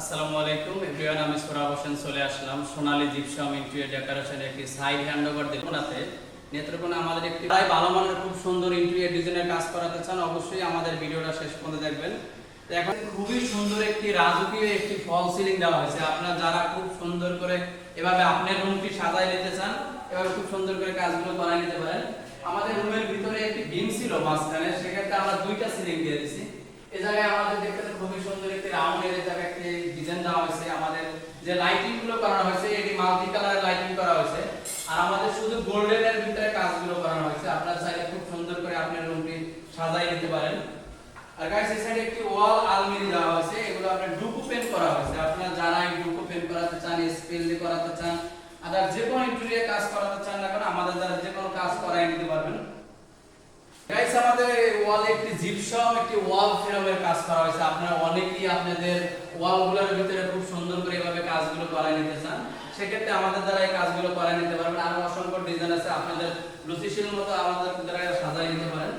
আসসালামু আলাইকুম। এভরিওয়ান, আমি সোরা হোসেন চলে আসলাম। সোনালী জিপসাম ইন্টেরিয়র ডেকোরেশনের একটি সাইড হ্যান্ডওভার দেখুনাতে নেত্রকোনা আমাদের একটি প্রায় ভালো মানের, খুব সুন্দর ইন্টেরিয়র ডিজাইনের কাজ করাতে চান। অবশ্যই আমাদের ভিডিওটা শেষ পর্যন্ত দেখবেন। তো এখন খুবই সুন্দর একটি রাজকীয় একটি ফল সিলিং দেওয়া হয়েছে। আপনারা যারা খুব সুন্দর করে এভাবে আপনার রুমটি সাজায় নিতে চান, এভাবে খুব সুন্দর করে কাজগুলো করাই নিতে পারেন। আমাদের রুমের ভিতরে একটি বিম ছিল মাঝখানে, সেক্ষেত্রে আমরা দুইটা সিলিং দিয়ে দিছি। এই জায়গায় আমাদের দেখতে খুবই সুন্দর একটি রাউন্ডের এই জায়গায় যে লাইটিংগুলো করানো হয়েছে, এটি মাল্টি কালারের লাইটিং করা হয়েছে। আর আমাদের শুধু গোল্ডেন এর ভিতরে কাজগুলো করানো হয়েছে। আপনারা চাইলে খুব সুন্দর করে আপনার রুমটি সাজাই নিতে পারেন। আর গাইস এই সাইডে একটি ওয়াল আলমিরি দেওয়া হয়েছে। এগুলো আপনার ডুকু পেন করা হয়েছে। আপনারা যারা এই ডুকু পেন করাতে চান স্পেল দিয়ে করাতে চান, আদার যে কোনো ইন্টেরিয়র কাজ করাতে চান না কেন, আমাদের দ্বারা যে কোনো কাজ করাই নিতে পারবেন। গাইস আমাদের একটি একটি ওয়াল ফ্রেমের কাজ করা হয়েছে। আপনারা অনেকেই আপনাদের ওয়ালগুলোর ভিতরে খুব সুন্দর করে এভাবে কাজগুলো করাই নিতে চান। সেক্ষেত্রে আমাদের দ্বারা এই কাজগুলো করাই নিতে পারবেন। অসংখ্য ডিজাইন আছে, আপনাদের মতো আমাদের দ্বারা নিতে পারেন।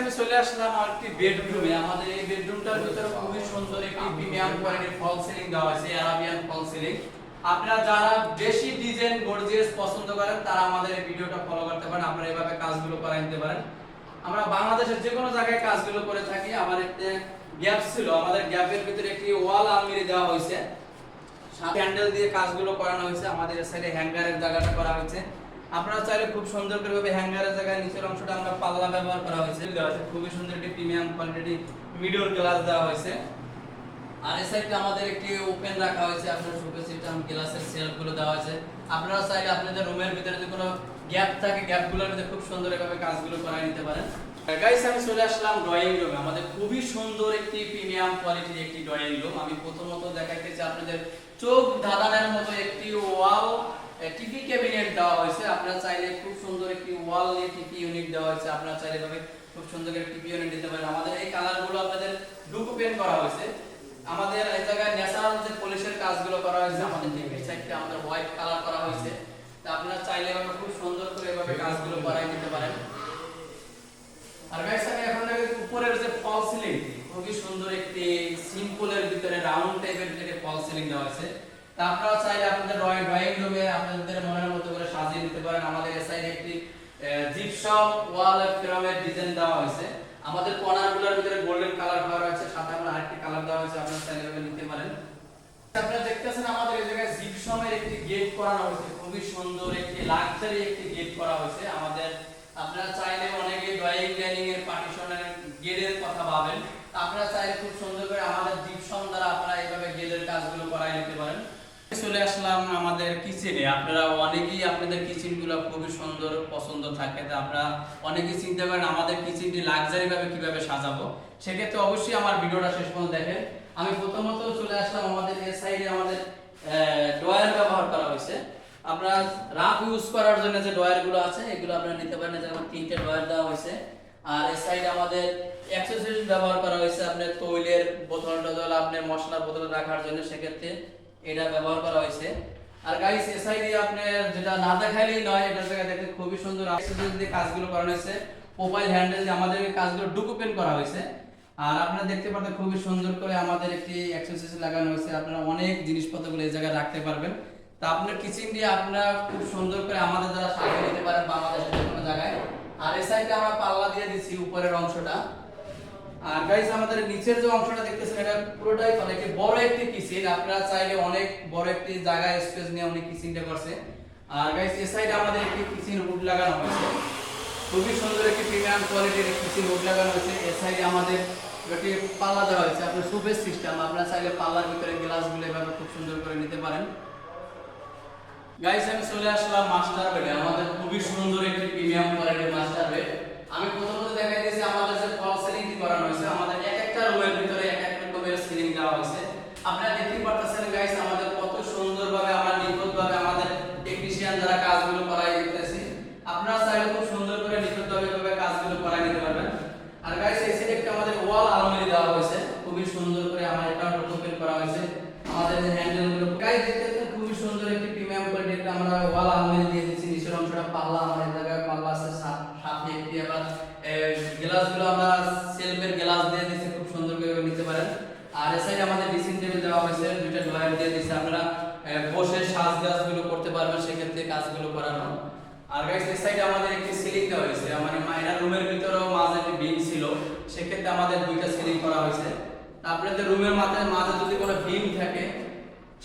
আমি চলে আসলাম আমার একটি বেডরুমে আমাদের এই বেডরুমটার ভিতরে খুবই সুন্দর একটি প্রিমিয়াম কোয়ালিটির ফল সিলিং দেওয়া হয়েছে আরাবিয়ান ফল সিলিং আপনারা যারা বেশি ডিজাইন গর্জিয়াস পছন্দ করেন, তারা আমাদের ভিডিওটা ফলো করতে পারেন। আপনারা এভাবে কাজগুলো করাই নিতে পারেন। আমরা বাংলাদেশের যে কোনো জায়গায় কাজগুলো করে থাকি আমার একটা গ্যাপ ছিল, আমাদের গ্যাপের ভিতরে একটি ওয়াল আলমিরি দেওয়া হয়েছে। প্যান্ডেল দিয়ে কাজগুলো করানো হয়েছে, আমাদের সাইডে হ্যাঙ্গারের জায়গাটা করা হয়েছে। আপনারা চাইলে খুব সুন্দর করে ভাবে হ্যাঙ্গারের জায়গায় নিচের অংশটা আমরা পাল্লা ব্যবহার করা হয়েছে। দেওয়া হয়েছে খুবই সুন্দর একটি প্রিমিয়াম কোয়ালিটি মিডল গ্লাস দেওয়া হয়েছে। আর এই সাইডে আমাদের একটি ওপেন রাখা হয়েছে, আপনার সিস্টেম গ্লাসের সেলফগুলো দেওয়া হয়েছে আপনারা চাইলে আপনাদের রুমের ভিতরে যে কোনো গ্যাপ থাকে গ্যাপগুলোর ভিতরে খুব সুন্দর কাজগুলো করাই নিতে পারেন। গাইস আমি চলে আসলাম ড্রয়িং রুমে আমাদের খুবই সুন্দর একটি প্রিমিয়াম কোয়ালিটির একটি ড্রয়িং রুম আমি প্রথমত দেখাইতেছি আপনাদের চোখ ধাঁধানোর মতো একটি ওয়াল টিভি ক্যাবিনেট দেওয়া হয়েছে। আপনারা চাইলে খুব সুন্দর একটি ওয়াল নিয়ে টিভি ইউনিট দেওয়া হয়েছে। আপনারা চাইলে এভাবে খুব সুন্দর একটি টিভি ইউনিট দিতে পারেন। আমাদের এই কালারগুলো আপনাদের ডুকু পেন্ট করা হয়েছে। আমাদের এই জায়গায় ন্যাচারাল যে পলিশের কাজগুলো করা হয়েছে আমাদের টিভি সাইডটা আমাদের হোয়াইট কালার করা হয়েছে। তা আপনারা চাইলে এভাবে খুব সুন্দর করে এভাবে কাজগুলো করাই দিতে পারেন। আর গাইস আমি এখন উপরের যে ফল সিলিং খুবই সুন্দর একটি সিম্পলের ভিতরে রাউন্ড টাইপের ভিতরে ফল সিলিং দেওয়া আছে তা আপনারা চাইলে আপনাদের ড্রয়িং ড্রয়িং রুমে আপনাদের মনের মতো করে সাজিয়ে নিতে পারেন। আমাদের এই সাইডে একটি জিপসম ওয়াল ফ্রেমের ডিজাইন দেওয়া হয়েছে। আমাদের কর্নারগুলোর ভিতরে গোল্ডেন কালার করা হয়েছে সাথে আমরা আরেকটি কালার দেওয়া হয়েছে আপনারা চাইলে নিতে পারেন। আপনারা দেখতেছেন আমাদের এই জায়গায় জিপসমের একটি গেট করানো হয়েছে, খুবই সুন্দর একটি লাক্সারি একটি গেট করা হয়েছে। আমাদের, আপনারা চাইলে অনেকে ড্রয়িং ডাইনিং এর পার্টিশনের গেটের কথা ভাবেন। আপনারা চাইলে খুব সুন্দর করে আমাদের জিপসম দ্বারা আপনারা এইভাবে গেটের কাজগুলো করাই নিতে পারেন চলে আসলাম আমাদের কিচেনে আপনারা অনেকেই আপনাদের কিচেনগুলো খুবই সুন্দর পছন্দ থাকে, তা আপনারা অনেকেই চিন্তা করেন আমাদের কিচেনটি লাক্সারি ভাবে কীভাবে সাজাবো। সেক্ষেত্রে অবশ্যই আমার ভিডিওটা শেষ পর্যন্ত দেখেন। আমি প্রথমত চলে আসলাম আমাদের এই সাইডে আমাদের ডয়ার ব্যবহার করা হয়েছে। আপনারা রাফ ইউজ করার জন্য যে ডয়ারগুলো আছে, এগুলো আপনারা নিতে পারেন। যেমন তিনটে ডয়ার দেওয়া হয়েছে। আর এই সাইডে আমাদের অ্যাক্সেসরিজ ব্যবহার করা হয়েছে। আপনার তৈলের বোতল টোতল আপনার মশলার বোতল রাখার জন্য। সেক্ষেত্রে এটা ব্যবহার করা হয়েছে। আর গাইস এই সাইডে আপনার যেটা না দেখাইলেই নয়, এটা জায়গায় দেখতে খুবই সুন্দর। দিয়ে কাজগুলো করা হয়েছে। মোবাইল হ্যান্ডেল দিয়ে আমাদের কাজগুলো ডকুপেন করা হয়েছে। আর আপনারা দেখতে পাচ্ছেন খুবই সুন্দর করে আমাদের একটি অ্যাক্সেসরিজ লাগানো হয়েছে। আপনারা অনেক জিনিসপত্রগুলো এই জায়গায় রাখতে পারবেন। তা আপনার কিচেন দিয়ে আপনারা খুব সুন্দর করে আমাদের দ্বারা সাজিয়ে নিতে পারেন বাংলাদেশের যে কোনো জায়গায়। আর সাইডে আমরা পাল্লা দিয়ে দিচ্ছি উপরের অংশটা। আর গাইস আমাদের নিচের যে অংশটা দেখতেছেন, এটা পুরোটাই একটি বড় একটি কিচেন আপনারা চাইলে অনেক বড় একটি জায়গা স্পেস নিয়ে অনেক কিচেনটা করছে আর গাইস এই সাইডে আমাদের একটি কিচেন উড লাগানো হয়েছে। খুবই সুন্দর একটি প্রিমিয়াম কোয়ালিটির কিচেন উড লাগানো হয়েছে। এই সাইডে আমাদের একটি পাল্লা দেওয়া হয়েছে। আপনার সুপের সিস্টেম আপনারা চাইলে পাল্লার ভিতরে গ্লাসগুলো এভাবে খুব সুন্দর করে নিতে পারেন। গাইস আমি চলে আসলাম মাস্টার বেডে। আমাদের খুবই সুন্দর একটি প্রিমিয়াম কোয়ালিটির মাস্টার বেড। আমি প্রথমত পয়েন্ট দিয়ে দিচ্ছে আপনারা বসে সাজগাজগুলো করতে পারবেন, সেক্ষেত্রে কাজগুলো করানো আর গাইস এই সাইডে আমাদের একটি সিলিং দেওয়া হয়েছে। মানে মাইনার রুমের ভিতরেও মাঝে একটি বিম ছিল। সেক্ষেত্রে আমাদের দুইটা সিলিং করা হয়েছে। আপনাদের রুমের মাঝে মাঝে যদি কোনো বিম থাকে,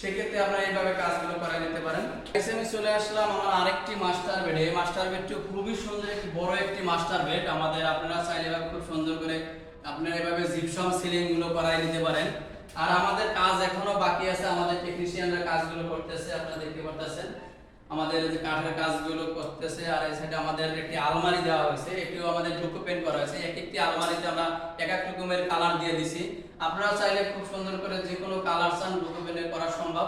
সেক্ষেত্রে আপনারা এইভাবে কাজগুলো করা নিতে পারেন। এসে আমি চলে আসলাম আমার আরেকটি মাস্টার বেড এই মাস্টার বেডটি খুবই সুন্দর, একটি বড় একটি মাস্টার বেড আমাদের আপনারা চাইলে খুব সুন্দর করে আপনারা এভাবে জিপসাম সিলিংগুলো করাই নিতে পারেন। আর আমাদের কাজ এখনও বাকি আছে, আমাদের টেকনিশিয়ানরা কাজগুলো করতেছে, আপনারা দেখতে পারতেছেন। আমাদের যে কাঠের কাজগুলো করতেছে, আর এই সাইডে আমাদের একটি আলমারি দেওয়া হয়েছে, এটিও আমাদের ডুকো পেন্ট করা হয়েছে। এক একটি আলমারিতে আমরা এক এক রকমের কালার দিয়ে দিছি। আপনারা চাইলে খুব সুন্দর করে যে কোনো কালার চান ডুকো পেন্টে করা সম্ভব।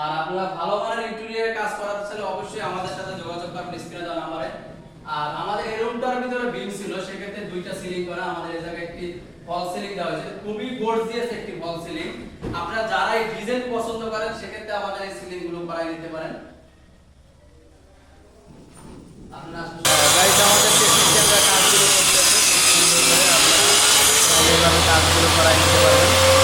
আর আপনারা ভালো মানের ইন্টেরিয়র কাজ করাতে চাইলে অবশ্যই আমাদের সাথে যোগাযোগ করবেন স্ক্রিনে দেওয়া নাম্বারে। আর আমাদের এই রুমটার ভিতরে বিম ছিল, সেক্ষেত্রে দুইটা সিলিং করা। আমাদের এই জায়গায় একটি ফল সিলিং দেওয়া হয়েছে। খুবই গর্জিয়াস একটি ফল সিলিং আপনারা যারা এই ডিজাইন পছন্দ করেন, সেক্ষেত্রে আমাদের এই সিলিংগুলো করাই নিতে পারেন। আপনারা আমাদের টেকনিশিয়ানরা কাজগুলো করতেছে কাজগুলো করাই নিতে পারবেন।